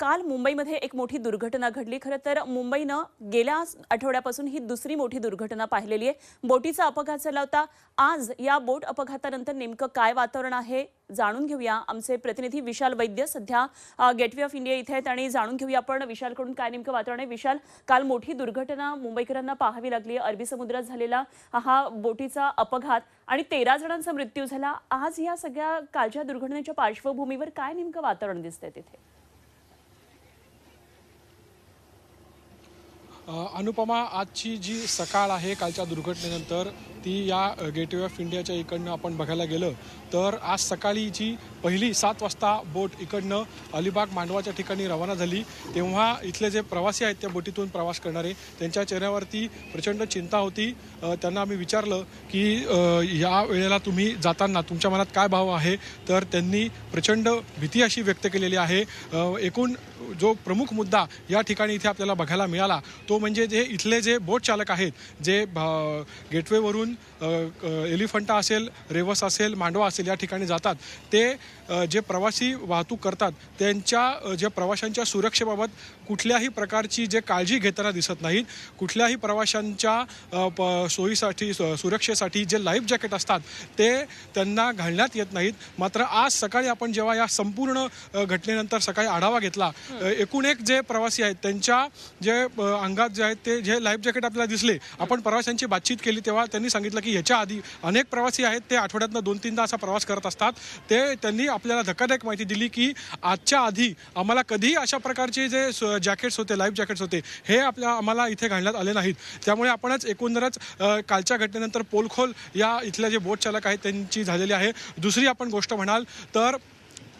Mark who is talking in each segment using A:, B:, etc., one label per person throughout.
A: काल मुंबईमध्ये एक मोठी दुर्घटना घडली. खरं तर मुंबईनं गेल्या आठवड्यापासून ही दुसरी मोठी दुर्घटना पाहिलेली आहे. बोटीचा अपघात झाला होता. आज या बोट अपघातानंतर नेमकं काय वातावरण आहे जाणून घेऊया. आमचे प्रतिनिधी विशाल वैद्य सध्या गेटवे ऑफ इंडिया इथे आहेत आणि जाणून घेऊया आपण विशालकडून काय नेमकं वातावरण आहे. विशाल काल मोठी दुर्घटना मुंबईकरांना पाहावी लागली. अरबी समुद्रात झालेला हा बोटीचा अपघात आणि तेरा जणांचा मृत्यू झाला. आज या सगळ्या कालच्या दुर्घटनेच्या पार्श्वभूमीवर काय नेमकं वातावरण दिसतंय तिथे?
B: अनुपमा आजची जी सकाळ आहे कालच्या दुर्घटनेनंतर ती या गेटवे ऑफ इंडियाच्या इकडनं आपण बघायला गेलं तर आज सकाळी जी पहिली सात वाजता बोट इकडनं अलिबाग मांडवाच्या ठिकाणी रवाना झाली. तेव्हा इथले जे प्रवासी आहेत त्या बोटीतून प्रवास करणारे त्यांच्या चेहऱ्यावरती प्रचंड चिंता होती. त्यांना आम्ही विचारलं की या वेळेला तुम्ही जाताना तुमच्या मनात काय भाव आहे? तर त्यांनी प्रचंड भीती अशी व्यक्त केलेली आहे. एकूण जो प्रमुख मुद्दा या ठिकाणी इथे आपल्याला बघायला मिळाला तो म्हणजे जे इथले जे बोट चालक आहेत जे गेटवेवरून एलिफंटा असेल रेवस असेल मांडवा असेल या ठिकाणी जातात. ते जे प्रवासी वाहतूक करतात त्यांच्या जे प्रवाशांच्या सुरक्षेबाबत कुठल्याही प्रकारची जे काळजी घेताना दिसत नाहीत कुठल्याही प्रवाशांच्या प- सोयीसाठी सुरक्षेसाठी जे लाईफ जॅकेट असतात ते त्यांना घालण्यात येत नाहीत. मात्र आज सकाळी आपण जेव्हा या संपूर्ण घटनेनंतर सकाळी आढावा घेतला एकूण एक जे प्रवासी आहेत त्यांच्या जे अंगात जे आहेत ते जे लाईफ जॅकेट आपल्याला दिसले आपण प्रवाशांची बातचीत केली तेव्हा त्यांनी सांगितलं सांगितलं की ह्याच्या आधी अनेक प्रवासी आहेत ते आठवड्यातनं दोन तीनदा असा प्रवास करत असतात. ते त्यांनी आपल्याला धक्कादायक माहिती दिली की आजच्या आधी आम्हाला कधीही अशा प्रकारचे जे स- जॅकेट्स होते लाईफ जॅकेट्स होते हे आपल्या आम्हाला इथे घालण्यात आले नाहीत. त्यामुळे आपणच एकंदरच कालच्या घटनेनंतर पोलखोल या इथल्या जे बोट चालक आहेत त्यांची झालेली आहे. दुसरी आपण गोष्ट म्हणाल तर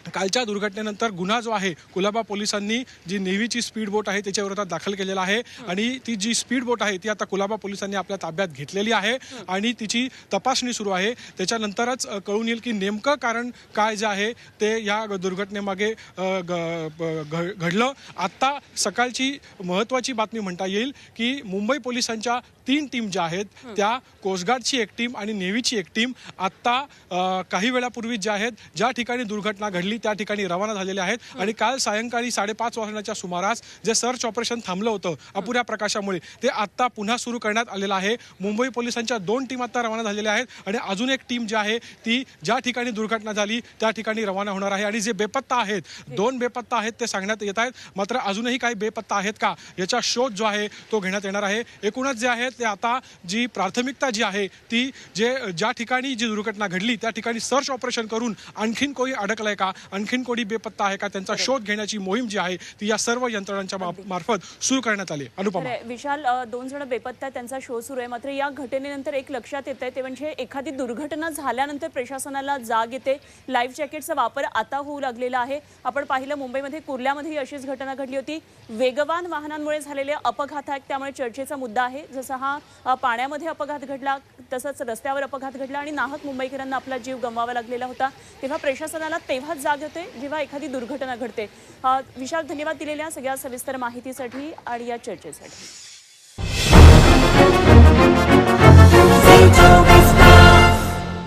B: कालच्या दुर्घटनेनंतर गुन्हा जो आहे कुलाबा पोलिसांनी जी नेव्हीची स्पीड बोट आहे त्याच्या विरोधात दाखल केलेला आहे. आणि ती जी स्पीड बोट आहे ती आता कुलाबा पोलिसांनी आपल्या ताब्यात घेतलेली आहे आणि तिची तपासणी सुरू आहे. त्याच्यानंतरच कळून येईल की नेमकं कारण काय जे आहे ते या दुर्घटनेमागे ग- घडलं. आत्ता सकाळची महत्त्वाची बातमी म्हणता येईल की मुंबई पोलिसांच्या तीन टीम ज्या आहेत त्या कोस्टगार्डची एक टीम आणि नेव्हीची एक टीम. आत्ता काही वेळापूर्वी ज्या आहेत ज्या ठिकाणी दुर्घटना घडली त्या ठिकाणी रवाना झालेल्या आहेत. आणि काल सायंकाळी साडेपाच वाजण्याच्या सुमारास जे सर्च ऑपरेशन थांबलं होतं अपुऱ्या प्रकाशामुळे ते आत्ता पुन्हा सुरू करण्यात आलेलं आहे. मुंबई पोलिसांच्या दोन टीम आता रवाना झालेल्या आहेत आणि अजून एक टीम जी आहे ती ज्या ठिकाणी दुर्घटना झाली त्या ठिकाणी रवाना होणार आहे. आणि जे बेपत्ता आहेत दोन बेपत्ता आहेत ते सांगण्यात येत आहेत. मात्र अजूनही काही बेपत्ता आहेत का याचा शोध जो आहे तो घेण्यात येणार आहे. एकूणच जे आहे ते आता जी प्राथमिकता जी आहे ती जे ज्या ठिकाणी जी दुर्घटना घडली त्या ठिकाणी सर्च ऑपरेशन करून आणखीन कोणी अडकलंय का आणखीन कोणी बेपत्ता आहे का? त्यांचा शोध घेण्याची मोहीम जी आहे ती या सर्व यंत्रणांच्या मार्फत सुरू करण्यात आली अनुपमा.
A: विशाल दोन जण बेपत्ता त्यांचा शोध सुरू आहे. मात्र या घटनेनंतर एक लक्षात येत आहे ते म्हणजे एखादी दुर्घटना झाल्यानंतर प्रशासनाला जाग येते. लाईफ जॅकेटचा वापर आता होऊ लागलेला आहे. आपण पाहिलं मुंबईमध्ये कुर्ल्यामध्ये अशीच घटना घडली होती. वेगवान वाहनांमुळे झालेले अपघात आहेत त्यामुळे चर्चेचा मुद्दा आहे. जसा हा पाण्यामध्ये अपघात घडला तसंच रस्त्यावर अपघात घडला आणि नाहक मुंबईकरांना आपला जीव गमवावा लागलेला होता. तेव्हा प्रशासनाला तेव्हाच जाग येते जेव्हा एखादी दुर्घटना घडते. विशाल धन्यवाद दिलेल्या सगळ्या सविस्तर माहितीसाठी आणि या चर्चेसाठी.